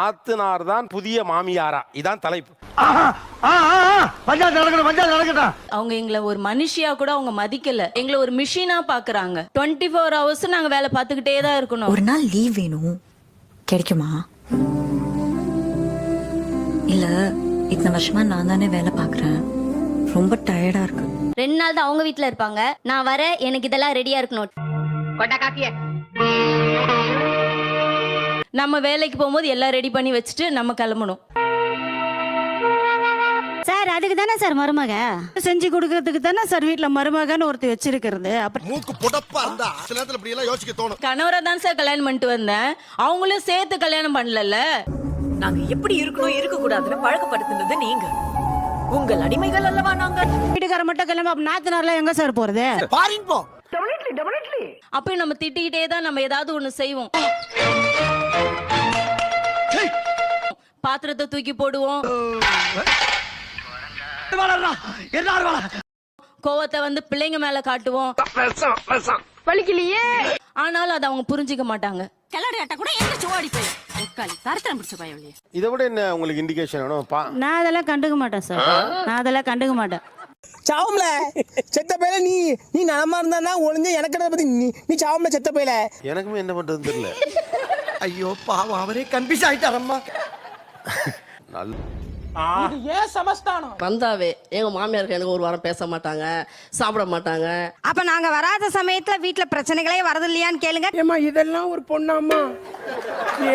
நாத்தனார் தான் புதிய மாமியாரா? இதான் தலைப்பு. அவங்க எங்களை ஒரு மனுஷியா கூட அவங்க மதிக்கல. எங்களை ஒரு மிஷினா பாக்குறாங்க. டுவெண்ட்டி ஃபோர் ஹவர்ஸ் நாங்க வேலை பார்த்துக்கிட்டே தான் இருக்கணும். ஒரு நாள் லீவ் வேணும். கிடைக்குமா? இல்ல இத்தனை வருஷமா நான் தானே வேலை பார்க்கறேன். ரொம்ப டயர்டா இருக்கு. ரெண்டு நாள் தான் அவங்க வீட்ல இருப்பாங்க. நான் வர எனக்கு இதெல்லாம் ரெடியா இருக்கணும். நம்ம வேலைக்கு போகும்போது எல்லாம் ரெடி பண்ணி வச்சுட்டு நம்ம கிளம்பணும். சார் அதுக்கு தானே சார் மருமக? செஞ்சு கொடுக்கறதுக்கு தானே சார் வீட்டுல மருமகன்னு ஒருத்தி வச்சிருக்கிறது. அப்புறம் மூக்கு புடப்பா இருந்தா சில நேரத்துல இப்படி எல்லாம் யோசிக்க தோணும். கணவரை தான் சார் கல்யாணம் பண்ணிட்டு வந்தேன். அவங்களும் சேர்த்து கல்யாணம் பண்ணல நாங்க எப்படி இருக்கணும் இருக்க கூடாதுன்னு பழக்கப்படுத்தினது நீங்க. உங்கள் அடிமைகள் அல்லவா நாங்க வீட்டுக்கார மட்டும் கிளம்ப அப்ப நாத்தனார்லாம் எங்க சார் போறது? பாரின் போ. அப்பயும் நம்ம திட்டிக்கிட்டே தான் நம்ம ஏதாவது ஒண்ணு செய்வோம். பாத்திரத்தை தூக்கி போடுவோம். கோவத்தை வந்து பிள்ளைங்க மேல காட்டுவோம். ஆனாலும் அதை அவங்க புரிஞ்சுக்க மாட்டாங்க. கிளறியாட்ட கூட எங்க ஓடி போய். உட்காலி தரத்திரம் பிடிச்ச பயவழியே இதை விட என்ன உங்களுக்கு இண்டிகேஷன் வேணும்? நான் அதெல்லாம் கண்டுக்க மாட்டேன் சார் நான் அதெல்லாம் கண்டுக்க மாட்டேன். சாவும்ல செத்த பையல நீ நீ நலமா இருந்தா ஒளிஞ்ச எனக்கு என்னை பத்தி நீ நீ சாவும்ல செத்த பையல? எனக்குமே என்ன பண்றதுன்னு தெரியல. ஐயோ பாவம் அவரே கன்ஃபியூஸ் ஆயிட்டாரம்மா நல்ல ஏன் சமஸ்தானம்? வந்தாவே எங்க மாமியாருக்கு எனக்கு ஒரு வாரம் பேச மாட்டாங்க சாப்பிட மாட்டாங்க. அப்ப நாங்க வராத சமயத்துல வீட்டுல பிரச்சனைகளே வரது இல்லையான்னு கேளுங்க. ஏமா இதெல்லாம் ஒரு பொண்ணாம்மா.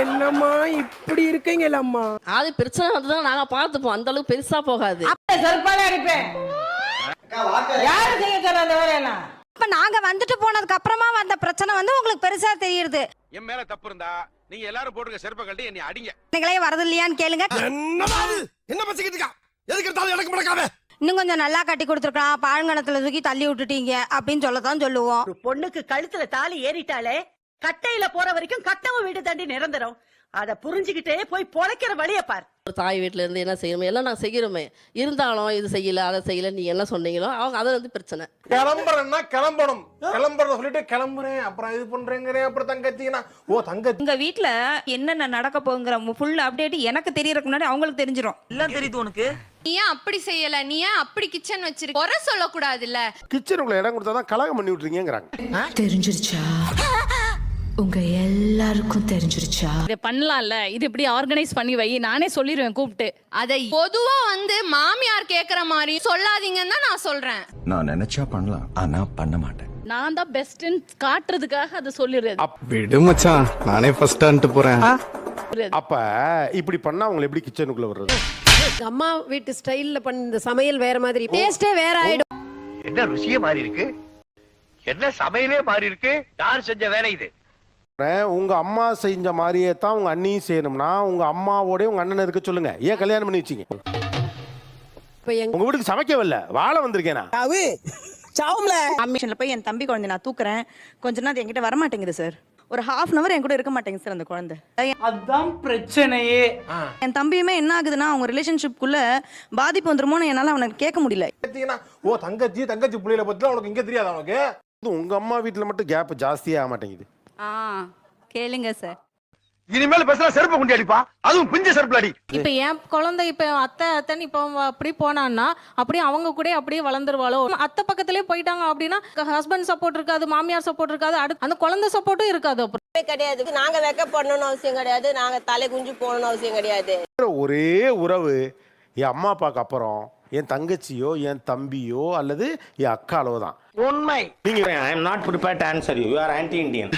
என்னம்மா இப்படி இருக்கீங்களம்மா? அது பிரச்சனை வந்துதான் நாங்க பார்த்துப்போம். அந்த அளவுக்கு பெருசா போகாது. அப்ப நாங்க வந்துட்டு போனதுக்கு அப்புறமா வந்த பிரச்சனை வந்து உங்களுக்கு பெருசா தெரியுது. என் மேல தப்பு இருந்தா நீங்க எல்லாரும் போட்டுக்க செருப்ப கழட்டி என்னை அடிங்க. பிரச்சனைகளே வரது இல்லையான்னு கேளுங்க? என்ன பசிக்கிட்டு இருக்கா? எதுக்கு எடுத்தாலும் எனக்கு முடக்காம இன்னும் கொஞ்சம் நல்லா கட்டி கொடுத்துருக்கலாம் பாழ்கணத்துல தூக்கி தள்ளி விட்டுட்டீங்க அப்படின்னு சொல்லத்தான் சொல்லுவோம். பொண்ணுக்கு கழுத்துல தாலி ஏறிட்டாலே கட்டையில போற வரைக்கும் கட்டவும் வீடு தாண்டி நிரந்தரம். அத புரிஞ்சுக்கிட்டே போய் பொழைக்கிற வழிய பார். ஒரு தாய் வீட்டுல இருந்து என்ன செய்யணுமோ? எல்லாம் நாங்க செய்யறோமே. இருந்தாலும் இது செய்யல அதை செய்யல நீங்க என்ன சொன்னீங்களோ அவங்க அது வந்து பிரச்சனை. கிளம்புறேன்னா கிளம்பணும். கிளம்புறத சொல்லிட்டு கிளம்புறேன். அப்புறம் இது பண்றேங்கிறேன். அப்புறம் தங்கச்சிங்கன்னா ஓ தங்கச்சி. உங்க வீட்ல என்னென்ன நடக்க போங்கிற ஃபுல் அப்டேட் எனக்கு தெரியறதுக்கு முன்னாடி அவங்களுக்கு தெரிஞ்சிரும். எல்லாம் தெரியுது உனக்கு? நீ ஏன் அப்படி செய்யல? நீ ஏன் அப்படி கிச்சன் வச்சிருக்க? குறை சொல்லக்கூடாதுல்ல. கிச்சனுக்குள்ள இடம் கொடுத்தா தான் கலகம் பண்ணி விட்டுறீங்கிறாங்க தெரிஞ்சிருச்சா? உங்க எல்லாருக்கும் தெரிஞ்சிருச்சா? இதை பண்ணலாம்ல. இது இப்படி ஆர்கனைஸ் பண்ணி வை. நானே சொல்லிடுவேன் கூப்பிட்டு. அதை பொதுவா வந்து மாமியார் கேக்குற மாதிரி சொல்லாதீங்கன்னு தான் நான் சொல்றேன். நான் நினைச்சா பண்ணலாம் ஆனா பண்ண மாட்டேன். நான் தான் பெஸ்ட்னு காட்டுறதுக்காக அதை சொல்லிடுறது. விடு மச்சான். நானே ஃபர்ஸ்ட் போறேன். அப்ப இப்படி பண்ணா அவங்க எப்படி கிச்சனுக்குள்ள வர்றது அம்மா வீட்டு ஸ்டைல்ல பண்ண இந்த சமையல் வேற மாதிரி. டேஸ்டே வேற ஆயிடும். என்ன ருசியே மாறி இருக்கு என்ன சமையலே மாறி இருக்கு யார் செஞ்ச வேலை இது? உங்க அம்மா செஞ்ச மாதிரியே தான் உங்க அண்ணியும் செய்யணும்னா உங்க அம்மாவோட உங்க அண்ணன் இருக்க சொல்லுங்க. ஏன் கல்யாணம் பண்ணி வச்சீங்க? இப்ப எங்க உங்க வீட்டுக்கு சமைக்கவில்ல. வாழ வந்திருக்கேனா? சாவு சாவும்ல. அம்மிஷன்ல போய் என் தம்பி குழந்தை நான் தூக்குறேன். கொஞ்ச நேரம் என்கிட்ட வர மாட்டேங்குது சார் ஒரு ஹாஃப் அன் அவர் என் கூட இருக்க மாட்டேங்குது சார் அந்த குழந்தை. அதான் பிரச்சனையே. என் தம்பியுமே என்ன ஆகுதுன்னா அவங்க ரிலேஷன்ஷிப்குள்ள பாதிப்பு வந்துருமோன்னு என்னால அவனுக்கு கேட்க முடியல. தங்கச்சிங்கன்னா ஓ தங்கச்சி தங்கச்சி புள்ளையில பத்தி உனக்கு இங்க தெரியாதா உனக்கு? இது உங்க அம்மா வீட்டுல மட்டும் கேப் ஜாஸ்தியே ஆக மாட்டேங்குது. ஆ கேளுங்க சார் இனிமேல் பேசுறா செருப்பு குண்டி அடிப்பா. அதுவும் பிஞ்ச செருப்புல அடி. இப்ப என் குழந்தை இப்ப அத்தை அத்தைன்னு இப்ப அவ அப்படி போனான்னா அப்படியே அவங்க கூட அப்படியே வளர்ந்துருவாளோ? அத்தை பக்கத்துலயே போயிட்டாங்க அப்படின்னா ஹஸ்பண்ட் சப்போர்ட் இருக்காது மாமியார் சப்போர்ட் இருக்காது அடுத்து அந்த குழந்தை சப்போர்ட்டும் இருக்காது அப்புறம். கிடையாது. நாங்க வெக்க பண்ணணும் அவசியம் கிடையாது. நாங்க தலை குஞ்சு போகணும் அவசியம் கிடையாது. ஒரே உறவு என் அம்மா அப்பாவுக்கு அப்புறம் என் தங்கச்சியோ என் தம்பியோ அல்லது என் அக்காலோ தான். உண்மை. நீங்க I am not prepared answer you are anti Indian